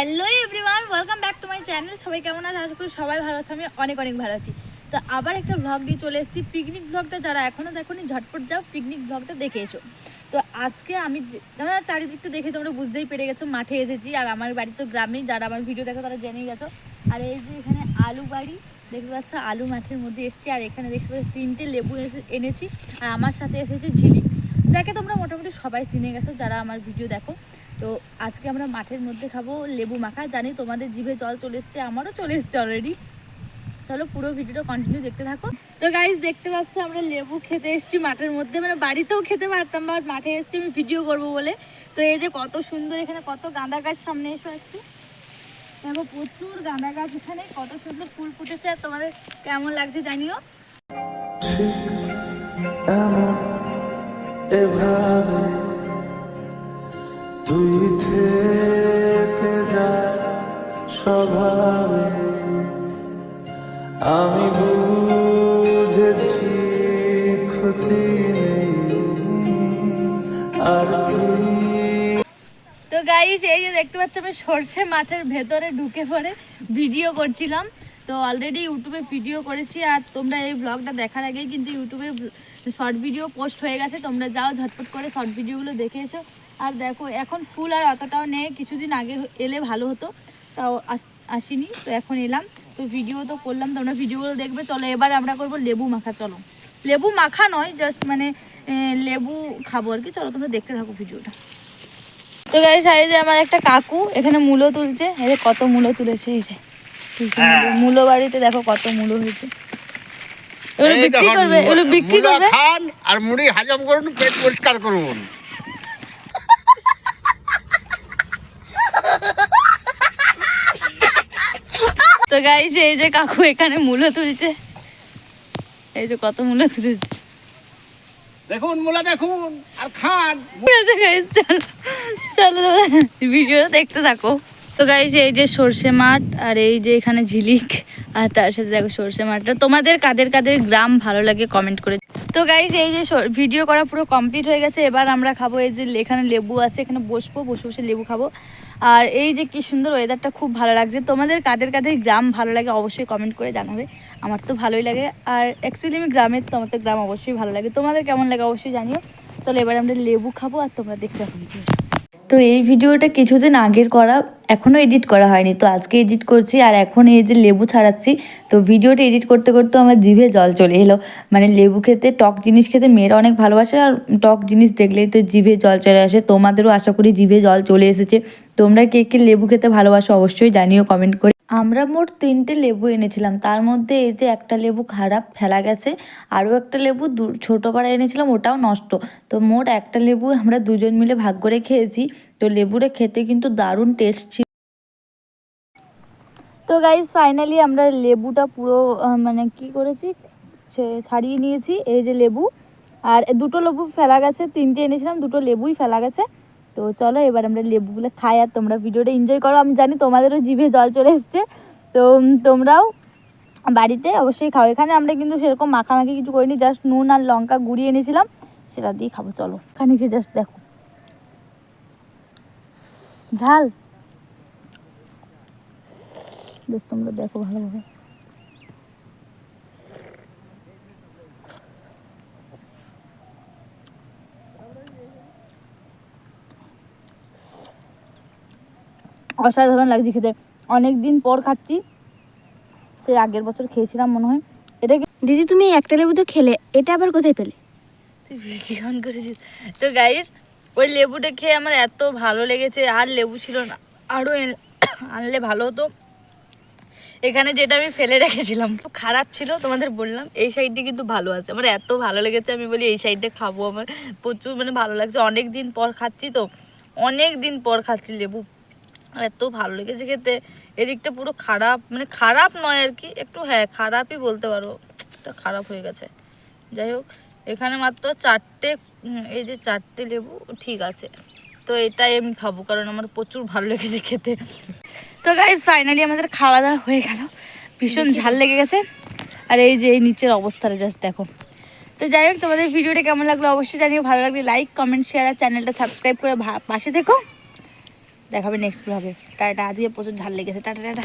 Hello everyone welcome back to my channel সবাই কেমন আছে? আশা করি সবাই ভালো আছে, আমি অনেক অনেক ভালো আছি। তো আবার একটা ভ্লগ দিয়ে চলে এসেছি। পিকনিক ভ্লগটা যারা এখনও দেখোনি, ঝটপট যাও পিকনিক ভ্লগটা দেখে এসো। তো আজকে আমি তোমরা চারিদিকটা দেখে তোমরা বুঝতেই পেরে গেছো, মাঠে এসেছি। আর আমার বাড়ি তো গ্রামেই, যারা আমার ভিডিও দেখো তারা জেনেই গেছো। আর এই যে এখানে আলু বাড়ি, দেখতে পাচ্ছ আলু মাঠের মধ্যে এসেছি। আর এখানে দেখতে পাচ্ছ তিনটে লেবু এনেছি। আর আমার সাথে এসেছে ঝিলিক যাকে তোমরা মোটামুটি সবাই চিনে গেছো, যারা আমার ভিডিও দেখো। তো আজকে আমরা মাঠের মধ্যে খাব লেবু মাখা। জানি তোমাদের জিভে জল চলে এসছে, আমারও চলে এসছে অলরেডি চলো পুরো ভিডিওটা কন্টিনিউ দেখতে থাকো। তো গাইজ দেখতে পাচ্ছ আমরা লেবু খেতে এসেছি মাঠের মধ্যে। মানে বাড়িতেও খেতে পারতাম বাট মাঠে এসেছি আমি ভিডিও করব বলে। তো এই যে কত সুন্দর এখানে কত গাঁদা গাছ সামনে এসো একটু। দেখো প্রচুর গাঁদা গাছ এখানে, কত সুন্দর ফুল ফুটেছে আর তোমাদের কেমন লাগছে জানিও। এভাবে তুই থেকে যা স্বভাবে। আমি বুঝেছি ক্ষতি নেই। আর তুই তো গাইস এই যে দেখতে পাচ্ছ, আমি সর্ষে মাঠের ভেতরে ঢুকে পড়ে ভিডিও করছিলাম। তো অলরেডি ইউটিউবে ভিডিও করেছি আর তোমরা এই ব্লগটা দেখার আগেই কিন্তু ইউটিউবে শর্ট ভিডিও পোস্ট হয়ে গেছে তোমরা যাও ঝটপট করে শর্ট ভিডিওগুলো দেখে এসো। আর দেখো এখন ফুল আর অতটাও নেই কিছুদিন আগে এলে ভালো হতো তাও আস- আসিনি তো এখন এলাম। তো ভিডিও তো করলাম তোমরা ভিডিওগুলো দেখবে চলো এবার আমরা করব লেবু মাখা চলো। লেবু মাখা নয় জাস্ট মানে লেবু খাব আর কি চলো তোমরা দেখতে থাকো ভিডিওটা তো গাড়ি সাইডে আমার একটা কাকু এখানে মূলো তুলছে এই কত মূলো তুলেছে এই যে। মূলো। মূলো বাড়িতে দেখো কত মূলো হয়েছে। এগুলো বিক্রি করবে এগুলো বিক্রি করবে। খান আর মুড়ি হজম করুন পেট পরিষ্কার করুন। তো গাইস এই যে কাকু এখানে মূলো তুলছে। এই যে কত মূলো তুলেছে। দেখুন মুলা দেখুন আর খান। চলো চলো ভিডিও দেখতে থাকো। তো গাইস এই যে সর্ষে মাঠ আর এই যে এখানে ঝিলিক, আর তার সাথে দেখো সর্ষে মাঠটা তোমাদের কাদের কাদের গ্রাম ভালো লাগে কমেন্ট করে তো গাইস এই যে ভিডিও করা পুরো কমপ্লিট হয়ে গেছে। এবার আমরা খাব এই যে এখানে লেবু আছে, এখানে বসবো, বসে বসে লেবু খাব। আর এই যে কি সুন্দর ওয়েদারটা খুব ভালো লাগছে। তোমাদের কাদের কাদের গ্রাম ভালো লাগে অবশ্যই কমেন্ট করে জানাবে। আমার তো ভালোই লাগে। আর অ্যাকচুয়ালি আমি গ্রামের তো আমার তো গ্রাম অবশ্যই ভালো লাগে। তোমাদের কেমন লাগে অবশ্যই জানিও। চলো এবার আমরা লেবু খাব আর তোমরা দেখতে ভিডিওটা। তো এই ভিডিওটা কিছুদিন আগের করা এখনও এডিট করা হয়নি। তো আজকে এডিট করছি আর এখন এই যে লেবু ছাড়াচ্ছি, তো ভিডিওটা এডিট করতে করতে আমার জিভে জল চলে এলো। মানে লেবু খেতে, টক জিনিস খেতে মেয়েরা অনেক ভালোবাসে আর টক জিনিস দেখলেই তো জিভে জল চলে আসে। তোমাদেরও আশা করি জিভে জল চলে এসেছে। তোমরা কে কে লেবু খেতে ভালোবাসো অবশ্যই জানিও কমেন্ট করে। আমরা মোট তিনটে লেবু এনেছিলাম। তার মধ্যে এই যে একটা লেবু খারাপ ফেলা গেছে, আরও একটা লেবু দু- ছোটো পাড়া এনেছিলাম, ওটাও নষ্ট। তো মোট একটা লেবু আমরা দুজন মিলে ভাগ করে খেয়েছি। তো লেবুটা খেতে কিন্তু দারুণ টেস্ট ছিল। তো গাইজ ফাইনালি আমরা লেবুটা পুরো মানে কি করেছি? ছাড়িয়ে নিয়েছি, এই যে লেবু। আর দুটো লেবু ফেলা গেছে, তিনটে এনেছিলাম, দুটো লেবুই ফেলা গেছে। তো চলো, এবার আমরা লেবুগুলো খাই আর তোমরা ভিডিওটা এনজয় করো। আমি জানি তোমাদেরও জিভে জল চলে এসছে। তো তোমরাও বাড়িতে অবশ্যই খাও। এখানে আমরা কিন্তু সেরকম মাখামাখি কিছু করিনি জাস্ট নুন আর লঙ্কা গুঁড়িয়ে এনেছিলাম। সেটা দিয়ে খাব, চলো। খানিকে জাস্ট দেখো। ঝাল। জাস্ট তোমরা দেখো ভালোভাবে। অসাধারণ লাগছে খেতে। অনেক দিন পর খাচ্ছি। সে আগের বছর খেয়েছিলাম মনে হয়। এটা কি দিদি তুমি একটা লেবু তো খেলে এটা আবার কোথায় পেলে? তুই ভিডিও অন করেছিস তো গাইস ওই লেবুটা খেয়ে আমার এত ভালো লেগেছে আর লেবু ছিল না। আরও আনলে ভালো হতো। এখানে যেটা আমি ফেলে রেখেছিলাম খুব খারাপ ছিল তোমাদের বললাম এই সাইডটা কিন্তু ভালো আছে। আমার এত ভালো লেগেছে আমি বলি এই সাইডটা খাব আমার। প্রচুর মানে ভালো লাগছে। অনেক দিন পর খাচ্ছি তো। অনেক দিন পর খাচ্ছি লেবু। আর এত ভালো লেগেছে খেতে। এদিকটা পুরো খারাপ মানে খারাপ নয় আর কি একটু হ্যাঁ খারাপই বলতে পারো। এটা খারাপ হয়ে গেছে। যাই হোক এখানে মাত্র চারটে এই যে চারটে লেবু ঠিক আছে। তো এটাই আমি খাব কারণ আমার প্রচুর ভালো লেগেছে খেতে। তো গাইজ ফাইনালি আমাদের খাওয়া দাওয়া হয়ে গেল। ভীষণ ঝাল লেগে গেছে। আর এই যে এই নিচের অবস্থাটা জাস্ট দেখো। তো যাই হোক তোমাদের ভিডিওটা কেমন লাগল অবশ্যই জানিও। ভালো লাগলে লাইক কমেন্ট শেয়ার আর চ্যানেলটা সাবস্ক্রাইব করে পাশে থেকো। দেখাবে নেক্সট ব্লগে টাটা আজকে প্রচুর ঝাল লেগেছে। Ta-ta ta-ta.